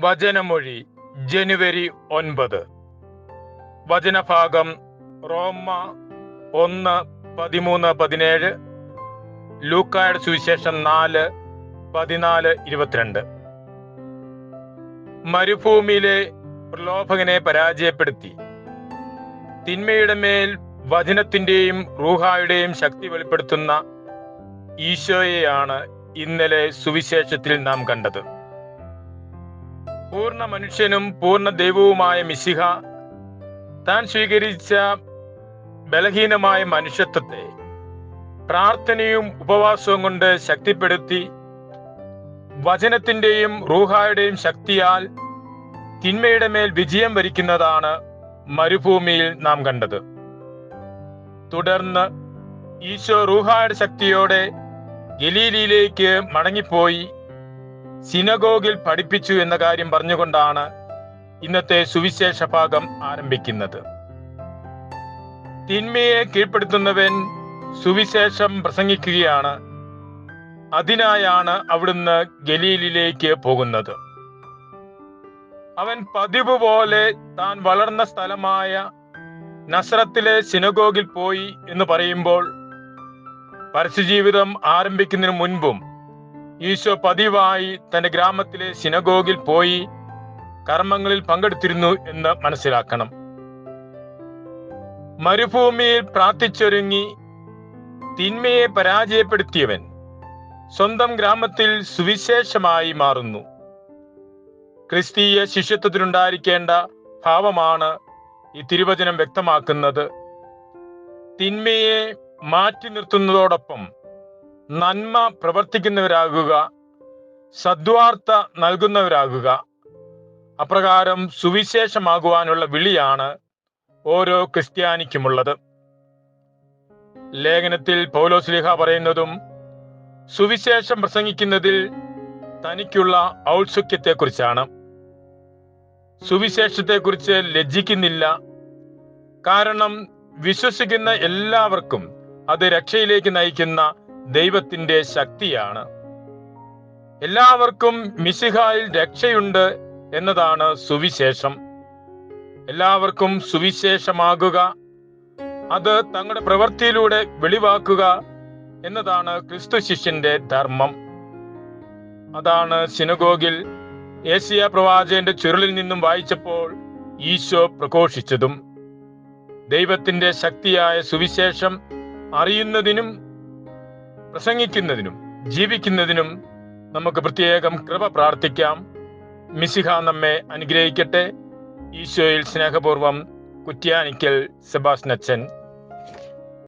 വചനമൊഴി ജനുവരി ഒൻപത്. വചനഭാഗം റോമ ഒന്ന് പതിമൂന്ന് പതിനേഴ്. ലൂക്കായുടെ സുവിശേഷം നാല് പതിനാല് ഇരുപത്തിരണ്ട്. മരുഭൂമിയിലെ പ്രലോഭകനെ പരാജയപ്പെടുത്തി. തിന്മയുടെ മേൽ വചനത്തിന്റെയും റൂഹായുടെയും ശക്തി വെളിപ്പെടുത്തുന്ന ഈശോയെയാണ് ഇന്നലെ സുവിശേഷത്തിൽ നാം കണ്ടത്. പൂർണ മനുഷ്യനും പൂർണ ദൈവവുമായ മിശിഹ താൻ സ്വീകരിച്ച ബലഹീനമായ മനുഷ്യത്വത്തെ പ്രാർത്ഥനയും ഉപവാസവും കൊണ്ട് ശക്തിപ്പെടുത്തി വചനത്തിന്റെയും റൂഹായുടെയും ശക്തിയാൽ തിന്മയുടെ മേൽ വിജയം വരിക്കുന്നതാണ് മരുഭൂമിയിൽ നാം കണ്ടത്. തുടർന്ന് ഈശോ റൂഹായുടെ ശക്തിയോടെ ഗലീലിയിലേക്ക് മടങ്ങിപ്പോയി. സിനഗോഗിൽ പഠിപ്പിച്ചു എന്ന കാര്യം പറഞ്ഞുകൊണ്ടാണ് ഇന്നത്തെ സുവിശേഷ ഭാഗം ആരംഭിക്കുന്നത്. തിന്മയെ കീഴ്പ്പെടുത്തുന്നവൻ സുവിശേഷം പ്രസംഗിക്കുകയാണ്. അതിനായാണ് അവിടുന്ന് ഗലീലിലേക്ക് പോകുന്നത്. അവൻ പതിവ് പോലെ താൻ വളർന്ന സ്ഥലമായ നസ്രത്തിലെ സിനഗോഗിൽ പോയി എന്ന് പറയുമ്പോൾ പരസ്യജീവിതം ആരംഭിക്കുന്നതിന് മുൻപും ഈശോ പതിവായി തന്റെ ഗ്രാമത്തിലെ സിനഗോഗിൽ പോയി കർമ്മങ്ങളിൽ പങ്കെടുത്തിരുന്നു എന്ന് മനസ്സിലാക്കണം. മരുഭൂമിയിൽ പ്രാർത്ഥിച്ചൊരുങ്ങി തിന്മയെ പരാജയപ്പെടുത്തിയവൻ സ്വന്തം ഗ്രാമത്തിൽ സുവിശേഷമായി മാറുന്നു. ക്രിസ്തീയ ശിഷ്യത്വത്തിനുണ്ടായിരിക്കേണ്ട ഭാവമാണ് ഈ തിരുവചനം വ്യക്തമാക്കുന്നത്. തിന്മയെ മാറ്റി നിർത്തുന്നതോടൊപ്പം നന്മ പ്രവർത്തിക്കുന്നവരാകുക സദ്വാർത്ത നൽകുന്നവരാകുക. അപ്രകാരം സുവിശേഷമാകുവാനുള്ള വിളിയാണ് ഓരോ ക്രിസ്ത്യാനിക്കുമുള്ളത്. ലേഖനത്തിൽ പൗലോസ്ലിഹ പറയുന്നതും സുവിശേഷം പ്രസംഗിക്കുന്നതിൽ തനിക്കുള്ള ഔത്സുക്യത്തെക്കുറിച്ചാണ്. സുവിശേഷത്തെക്കുറിച്ച് ലജ്ജിക്കുന്നില്ല. കാരണം വിശ്വസിക്കുന്ന എല്ലാവർക്കും അത് രക്ഷയിലേക്ക് നയിക്കുന്ന ദൈവത്തിന്റെ ശക്തിയാണ്. എല്ലാവർക്കും മിശിഹായിൽ രക്ഷയുണ്ട് എന്നതാണ് സുവിശേഷം. എല്ലാവർക്കും സുവിശേഷമാകുക. അത് തങ്ങളുടെ പ്രവൃത്തിയിലൂടെ വെളിവാക്കുക എന്നതാണ് ക്രിസ്തു ശിഷ്യന്റെ ധർമ്മം. അതാണ് സിനഗോഗിൽ ഏസിയ പ്രവാചകന്റെ ചുരുളിൽ നിന്നും വായിച്ചപ്പോൾ ഈശോ പ്രഘോഷിച്ചതും. ദൈവത്തിന്റെ ശക്തിയായ സുവിശേഷം അറിയുന്നതിനും പ്രസംഗിക്കുന്നതിനും ജീവിക്കുന്നതിനും നമുക്ക് പ്രത്യേകം കൃപ പ്രാർത്ഥിക്കാം. മിസിഹ നമ്മെ അനുഗ്രഹിക്കട്ടെ. ഈശോയിൽ സ്നേഹപൂർവം കുറ്റ്യാനിക്കൽ സെബാസ്നച്ചൻ